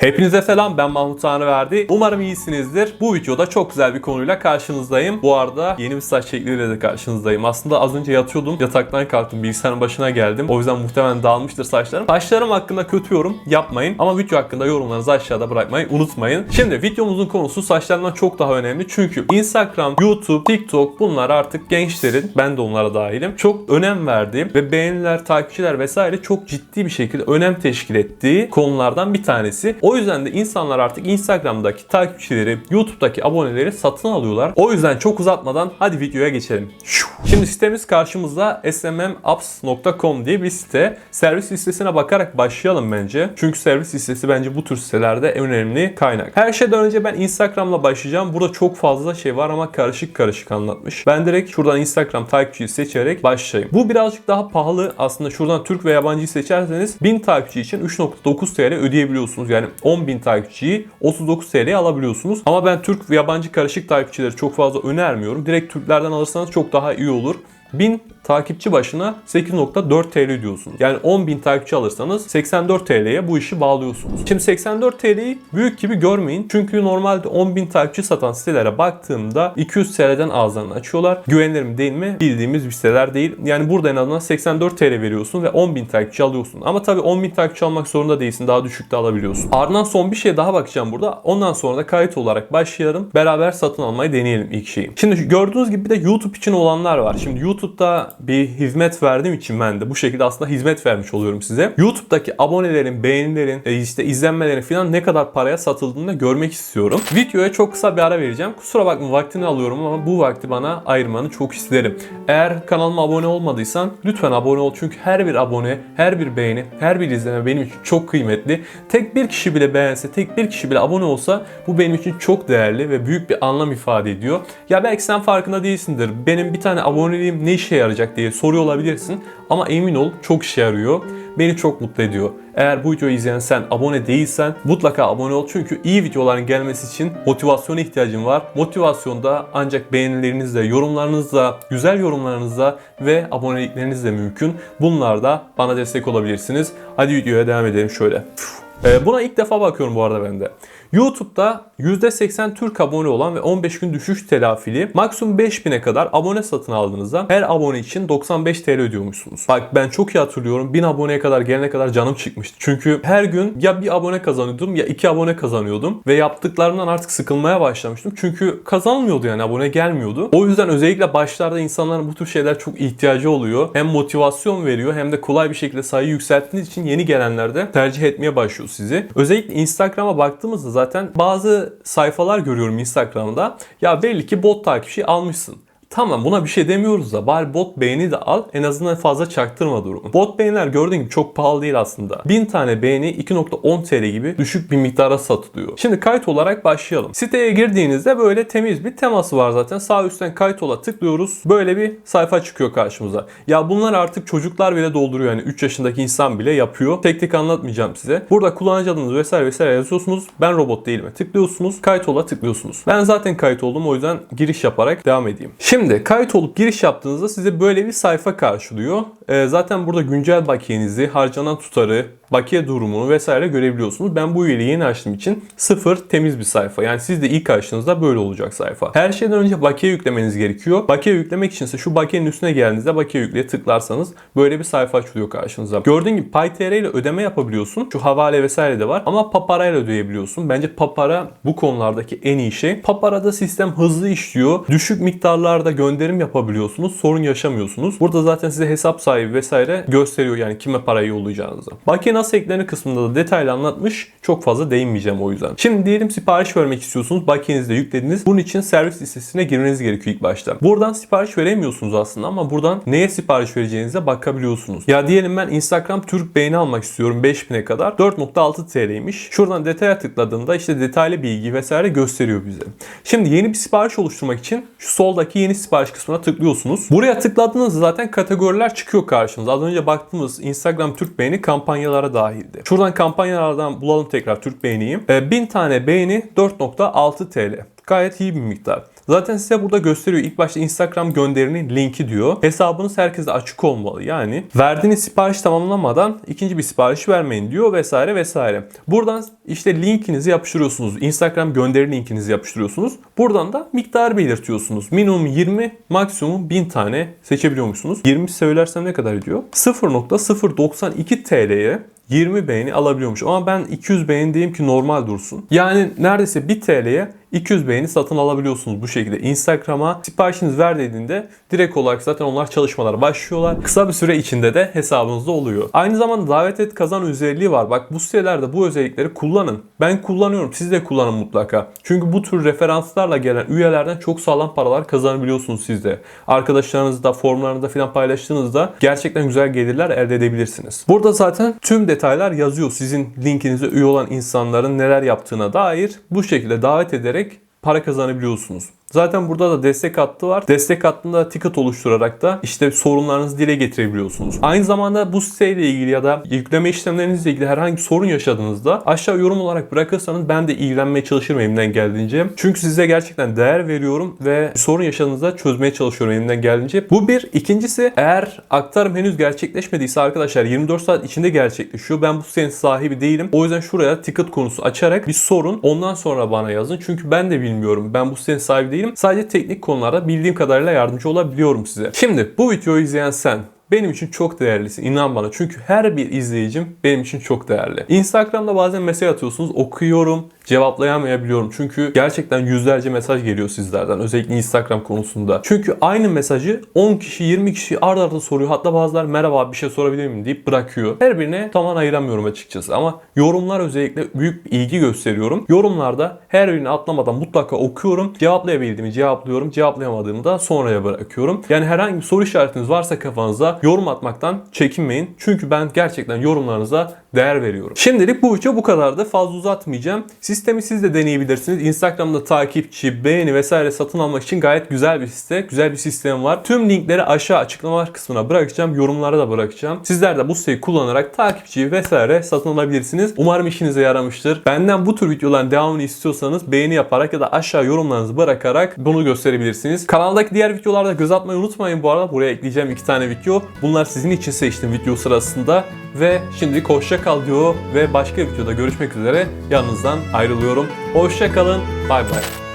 Hepinize selam ben Mahmut Tanrıverdi. Umarım iyisinizdir. Bu videoda çok güzel bir konuyla karşınızdayım. Bu arada yeni bir saç şekliyle de karşınızdayım. Aslında az önce yatıyordum. Yataktan kalktım. Bilgisayarın başına geldim. O yüzden muhtemelen dağılmıştır saçlarım. Saçlarım hakkında kötü yorum yapmayın. Ama video hakkında yorumlarınızı aşağıda bırakmayı unutmayın. Şimdi videomuzun konusu saçlardan çok daha önemli. Çünkü Instagram, YouTube, TikTok bunlar artık gençlerin, ben de onlara dahilim, çok önem verdiğim ve beğeniler, takipçiler vesaire çok ciddi bir şekilde önem teşkil ettiği konulardan bir tanesi. O yüzden de insanlar artık Instagram'daki takipçileri, YouTube'daki aboneleri satın alıyorlar. O yüzden çok uzatmadan hadi videoya geçelim. Şimdi sitemiz karşımızda smmapps.com diye bir site. Servis listesine bakarak başlayalım bence. Çünkü servis listesi bence bu tür sitelerde en önemli kaynak. Her şeyden önce ben Instagram'la başlayacağım. Burada çok fazla şey var ama karışık karışık anlatmış. Ben direkt şuradan Instagram takipçiyi seçerek başlayayım. Bu birazcık daha pahalı. Aslında şuradan Türk ve yabancıyı seçerseniz 1000 takipçi için 3.9 TL ödeyebiliyorsunuz. Yani 10.000 takipçiyi 39 TL'ye alabiliyorsunuz. Ama ben Türk ve yabancı karışık takipçileri çok fazla önermiyorum. Direkt Türklerden alırsanız çok daha iyi olur. 1000 takipçi başına 8.4 TL ödüyorsunuz. Yani 10.000 takipçi alırsanız 84 TL'ye bu işi bağlıyorsunuz. Şimdi 84 TL'yi büyük gibi görmeyin. Çünkü normalde 10.000 takipçi satan sitelere baktığımda 200 TL'den ağızlarını açıyorlar. Güvenilir mi değil mi bildiğimiz bir siteler değil. Yani burada en azından 84 TL veriyorsun ve 10.000 takipçi alıyorsun. Ama tabii 10.000 takipçi almak zorunda değilsin. Daha düşükte alabiliyorsun. Ardından son bir şey daha bakacağım burada. Ondan sonra da kayıt olarak başlayalım. Beraber satın almayı deneyelim ilk şeyi. Şimdi gördüğünüz gibi bir de YouTube için olanlar var. Şimdi YouTube'da bir hizmet verdiğim için ben de bu şekilde aslında hizmet vermiş oluyorum size. YouTube'daki abonelerin, beğenilerin, e, işte izlenmelerin falan ne kadar paraya satıldığını da görmek istiyorum. Videoya çok kısa bir ara vereceğim. Kusura bakma vaktini alıyorum ama bu vakti bana ayırmanı çok isterim. Eğer kanalıma abone olmadıysan lütfen abone ol. Çünkü her bir abone, her bir beğeni, her bir izleme benim için çok kıymetli. Tek bir kişi bile beğense, tek bir kişi bile abone olsa bu benim için çok değerli ve büyük bir anlam ifade ediyor. Ya belki sen farkında değilsindir. Benim bir tane aboneliğim ne işe yarayacak diye soruyor olabilirsin. Ama emin ol çok işe yarıyor. Beni çok mutlu ediyor. Eğer bu videoyu izleyen sen abone değilsen mutlaka abone ol. Çünkü iyi videoların gelmesi için motivasyona ihtiyacım var. Motivasyon da ancak beğenilerinizle, yorumlarınızla, güzel yorumlarınızla ve aboneliklerinizle mümkün. Bunlar da bana destek olabilirsiniz. Hadi videoya devam edelim şöyle. Ee, Buna ilk defa bakıyorum bu arada ben de. YouTube'da %80 Türk abone olan ve 15 gün düşüş telafili maksimum 5000'e kadar abone satın aldığınızda her abone için 95 TL ödüyormuşsunuz. Bak ben çok iyi hatırlıyorum 1000 aboneye kadar gelene kadar canım çıkmıştı. Çünkü her gün ya bir abone kazanıyordum ya iki abone kazanıyordum ve yaptıklarımdan artık sıkılmaya başlamıştım. Çünkü kazanmıyordu yani abone gelmiyordu. O yüzden özellikle başlarda insanların bu tür şeyler çok ihtiyacı oluyor. Hem motivasyon veriyor hem de kolay bir şekilde sayıyı yükselttiğiniz için yeni gelenler de tercih etmeye başlıyor sizi. Özellikle Instagram'a baktığımızda zaten bazı sayfalar görüyorum Instagram'da. Ya belli ki bot takipçi almışsın. Tamam buna bir şey demiyoruz da bari bot beğeni de al en azından fazla çaktırma durumu. Bot beğeniler gördüğün gibi çok pahalı değil aslında. 1000 tane beğeni 2.10 TL gibi düşük bir miktara satılıyor. Şimdi kayıt olarak başlayalım. Siteye girdiğinizde böyle temiz bir teması var zaten. Sağ üstten kayıt ola tıklıyoruz. Böyle bir sayfa çıkıyor karşımıza. Ya bunlar artık çocuklar bile dolduruyor yani 3 yaşındaki insan bile yapıyor. Tek tek anlatmayacağım size. Burada kullanıcı adınızı vesaire vesaire yazıyorsunuz. Ben robot değilim. Tıklıyorsunuz. Kayıt ola tıklıyorsunuz. Ben zaten kayıt oldum o yüzden giriş yaparak devam edeyim. Şimdi kayıt olup giriş yaptığınızda size böyle bir sayfa karşılıyor. Ee, zaten burada güncel bakiyenizi, harcanan tutarı, bakiye durumunu vesaire görebiliyorsunuz. Ben bu üyeliği yeni açtığım için sıfır temiz bir sayfa. Yani siz de ilk açtığınızda böyle olacak sayfa. Her şeyden önce bakiye yüklemeniz gerekiyor. Bakiye yüklemek için ise şu bakiyenin üstüne geldiğinizde bakiye yükleye tıklarsanız böyle bir sayfa açılıyor karşınıza. Gördüğün gibi PayTR ile ödeme yapabiliyorsun. Şu havale vesaire de var. Ama Papara ile ödeyebiliyorsun. Bence Papara bu konulardaki en iyi şey. Papara'da sistem hızlı işliyor. Düşük miktarlarda gönderim yapabiliyorsunuz. Sorun yaşamıyorsunuz. Burada zaten size hesap sahibi vesaire gösteriyor yani kime parayı yollayacağınızı. Bakiye nasıl eklenir kısmında da detaylı anlatmış. Çok fazla değinmeyeceğim o yüzden. Şimdi diyelim sipariş vermek istiyorsunuz. Bakiyenizi de yüklediniz. Bunun için servis listesine girmeniz gerekiyor ilk başta. Buradan sipariş veremiyorsunuz aslında ama buradan neye sipariş vereceğinize bakabiliyorsunuz. Ya diyelim ben Instagram Türk beğeni almak istiyorum 5000'e kadar. 4.6 TL'ymiş. Şuradan detaya tıkladığımda işte detaylı bilgi vesaire gösteriyor bize. Şimdi yeni bir sipariş oluşturmak için şu soldaki yeni sipariş kısmına tıklıyorsunuz. Buraya tıkladığınızda zaten kategoriler çıkıyor karşınıza. Az önce baktığımız Instagram Türk beğeni kampanyalara dahildi. Şuradan kampanyalardan bulalım tekrar Türk beğeniyi. Ee, 1000 tane beğeni 4.6 TL. Gayet iyi bir miktar. Zaten size burada gösteriyor. İlk başta Instagram gönderinin linki diyor. Hesabınız herkese açık olmalı. Yani verdiğiniz sipariş tamamlamadan ikinci bir sipariş vermeyin diyor vesaire vesaire. Buradan işte linkinizi yapıştırıyorsunuz. Instagram gönderi linkinizi yapıştırıyorsunuz. Buradan da miktar belirtiyorsunuz. Minimum 20, maksimum 1000 tane seçebiliyormuşsunuz. 20 söylersem ne kadar ediyor? 0.092 TL'ye 20 beğeni alabiliyormuş. Ama ben 200 beğeni diyeyim ki normal dursun. Yani neredeyse 1 TL'ye 200 beğeni satın alabiliyorsunuz bu şekilde. Instagram'a siparişiniz ver dediğinde direkt olarak zaten onlar çalışmalara başlıyorlar. Kısa bir süre içinde de hesabınızda oluyor. Aynı zamanda davet et kazan özelliği var. Bak bu sitelerde bu özellikleri kullanın. Ben kullanıyorum. Siz de kullanın mutlaka. Çünkü bu tür referanslarla gelen üyelerden çok sağlam paralar kazanabiliyorsunuz siz de. Arkadaşlarınızda, formlarınızda falan paylaştığınızda gerçekten güzel gelirler elde edebilirsiniz. Burada zaten tüm detaylar yazıyor. Sizin linkinize üye olan insanların neler yaptığına dair bu şekilde davet ederek para kazanabiliyorsunuz. Zaten burada da destek hattı var. Destek hattında ticket oluşturarak da işte sorunlarınızı dile getirebiliyorsunuz. Aynı zamanda bu siteyle ilgili ya da yükleme işlemlerinizle ilgili herhangi bir sorun yaşadığınızda aşağı yorum olarak bırakırsanız ben de ilgilenmeye çalışırım elimden geldiğince. Çünkü size gerçekten değer veriyorum ve sorun yaşadığınızda çözmeye çalışıyorum elimden geldiğince. Bu bir. İkincisi eğer aktarım henüz gerçekleşmediyse arkadaşlar 24 saat içinde gerçekleşiyor. Ben bu sitenin sahibi değilim. O yüzden şuraya ticket konusu açarak bir sorun ondan sonra bana yazın. Çünkü ben de bilmiyorum. Ben bu sitenin sahibi değilim. Sadece teknik konularda bildiğim kadarıyla yardımcı olabiliyorum size. Şimdi bu videoyu izleyen sen benim için çok değerlisin. inan bana. Çünkü her bir izleyicim benim için çok değerli. Instagram'da bazen mesaj atıyorsunuz. Okuyorum. Cevaplayamayabiliyorum. Çünkü gerçekten yüzlerce mesaj geliyor sizlerden. Özellikle Instagram konusunda. Çünkü aynı mesajı 10 kişi 20 kişi arda arda soruyor. Hatta bazılar merhaba bir şey sorabilir miyim deyip bırakıyor. Her birine zaman ayıramıyorum açıkçası. Ama yorumlar özellikle büyük ilgi gösteriyorum. Yorumlarda her birini atlamadan mutlaka okuyorum. Cevaplayabildiğimi cevaplıyorum. Cevaplayamadığımı da sonraya bırakıyorum. Yani herhangi bir soru işaretiniz varsa kafanızda yorum atmaktan çekinmeyin. Çünkü ben gerçekten yorumlarınıza değer veriyorum. Şimdilik bu video bu kadardı. Fazla uzatmayacağım. Sistemi siz de deneyebilirsiniz. Instagram'da takipçi, beğeni vesaire satın almak için gayet güzel bir site. Güzel bir sistem var. Tüm linkleri aşağı açıklamalar kısmına bırakacağım. Yorumlara da bırakacağım. Sizler de bu siteyi kullanarak takipçi vesaire satın alabilirsiniz. Umarım işinize yaramıştır. Benden bu tür videoların devamını istiyorsanız beğeni yaparak ya da aşağı yorumlarınızı bırakarak bunu gösterebilirsiniz. Kanaldaki diğer videolarda göz atmayı unutmayın bu arada. Buraya ekleyeceğim iki tane video. Bunlar sizin için seçtiğim video sırasında. Ve şimdi hoşça kal diyor ve başka bir videoda görüşmek üzere. Yanınızdan ayrılıyorum. Hoşça kalın. Bay bay.